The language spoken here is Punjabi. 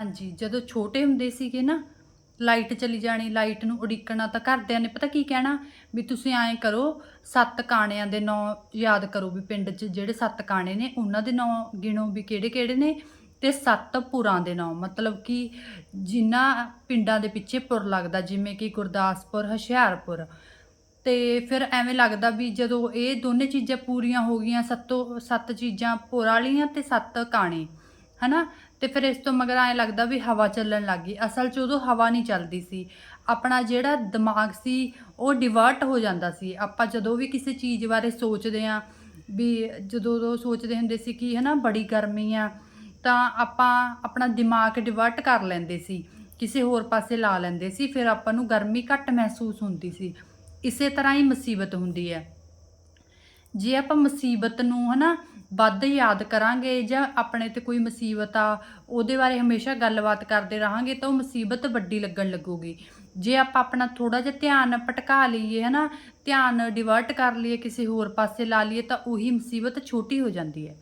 ਹਾਂਜੀ, ਜਦੋਂ ਛੋਟੇ ਹੁੰਦੇ ਸੀਗੇ ਨਾ, ਲਾਈਟ ਚਲੀ ਜਾਣੀ, ਲਾਈਟ ਨੂੰ ਉਡੀਕਣਾ ਤਾਂ ਘਰਦਿਆਂ ਨੇ ਪਤਾ ਕੀ ਕਹਿਣਾ? ਵੀ ਤੁਸੀਂ ਐਂ ਕਰੋ, ਸੱਤ ਕਾਣਿਆਂ ਦੇ ਨਾਂ ਯਾਦ ਕਰੋ ਵੀ ਪਿੰਡ 'ਚ ਜਿਹੜੇ ਸੱਤ ਕਾਣੇ ਨੇ, ਉਹਨਾਂ ਦੇ ਨਾਂ ਗਿਣੋ ਵੀ ਕਿਹੜੇ ਕਿਹੜੇ ਨੇ ਤੇ ਸੱਤ ਪੁਰਾਂ ਦੇ ਨਾਂ। ਮਤਲਬ ਕਿ ਜਿਨ੍ਹਾਂ ਪਿੰਡਾਂ ਦੇ ਪਿੱਛੇ ਪੁਰ ਲੱਗਦਾ, ਜਿਵੇਂ ਕਿ ਗੁਰਦਾਸਪੁਰ, ਹੁਸ਼ਿਆਰਪੁਰ। ਤੇ ਫਿਰ ਐਵੇਂ ਲੱਗਦਾ ਵੀ ਜਦੋਂ ਇਹ ਦੋਨੇ ਚੀਜ਼ਾਂ ਪੂਰੀਆਂ ਹੋ ਗਈਆਂ, ਸੱਤੋ, ਸੱਤ ਚੀਜ਼ਾਂ ਪੁਰ ਵਾਲੀਆਂ ਤੇ ਸੱਤ ਕਾਣੇ, ਹਨਾ? ਤੇ ਫਿਰ ਇਸ ਤੋਂ ਮਗਰ ਐਂ ਲੱਗਦਾ ਵੀ ਹਵਾ ਚੱਲਣ ਲੱਗ ਗਈ। ਅਸਲ 'ਚ ਉਦੋਂ ਹਵਾ ਨਹੀਂ ਚੱਲਦੀ ਸੀ। ਆਪਣਾ ਜਿਹੜਾ ਦਿਮਾਗ ਸੀ, ਉਹ ਡਿਵਰਟ ਹੋ ਜਾਂਦਾ ਸੀ। ਆਪਾਂ ਜਦੋਂ ਵੀ ਕਿਸੇ ਚੀਜ਼ ਬਾਰੇ ਸੋਚਦੇ ਆਂ ਵੀ ਜਦੋਂ ਉਹ ਸੋਚਦੇ ਹੁੰਦੇ ਸੀ ਕਿ ਹਨਾ ਬੜੀ ਗਰਮੀ ਆ, ਤਾਂ ਆਪਾਂ ਆਪਣਾ ਦਿਮਾਗ ਡਿਵਰਟ ਕਰ ਲੈਂਦੇ ਸੀ। ਕਿਸੇ ਹੋਰ ਪਾਸੇ ਲਾ ਲੈਂਦੇ ਸੀ, ਫਿਰ ਆਪਾਂ ਨੂੰ ਗਰਮੀ ਘੱਟ ਮਹਿਸੂਸ ਹੁੰਦੀ ਸੀ। ਇਸੇ ਤਰ੍ਹਾਂ ਹੀ ਮੁਸੀਬਤ ਹੁੰਦੀ ਹੈ। ਜੇ ਆਪਾਂ ਮੁਸੀਬਤ ਨੂੰ ਹਨਾ ਵੱਧ ਯਾਦ ਕਰਾਂਗੇ ਜਾਂ ਆਪਣੇ ਤੇ ਕੋਈ ਮੁਸੀਬਤ ਆ, ਉਹਦੇ ਬਾਰੇ ਹਮੇਸ਼ਾ ਗੱਲਬਾਤ ਕਰਦੇ ਰਹਾਂਗੇ ਤਾਂ ਉਹ ਮੁਸੀਬਤ ਵੱਡੀ ਲੱਗਣ ਲੱਗੂਗੀ। ਜੇ ਆਪਾਂ ਆਪਣਾ ਥੋੜਾ ਜਿਹਾ ਧਿਆਨ ਭਟਕਾ ਲਈਏ ਹਨਾ, ਧਿਆਨ ਡਿਵਰਟ ਕਰ ਲਈਏ, ਕਿਸੇ ਹੋਰ ਪਾਸੇ ਲਾ ਲਈਏ ਤਾਂ ਉਹੀ ਮੁਸੀਬਤ ਛੋਟੀ ਹੋ ਜਾਂਦੀ ਹੈ।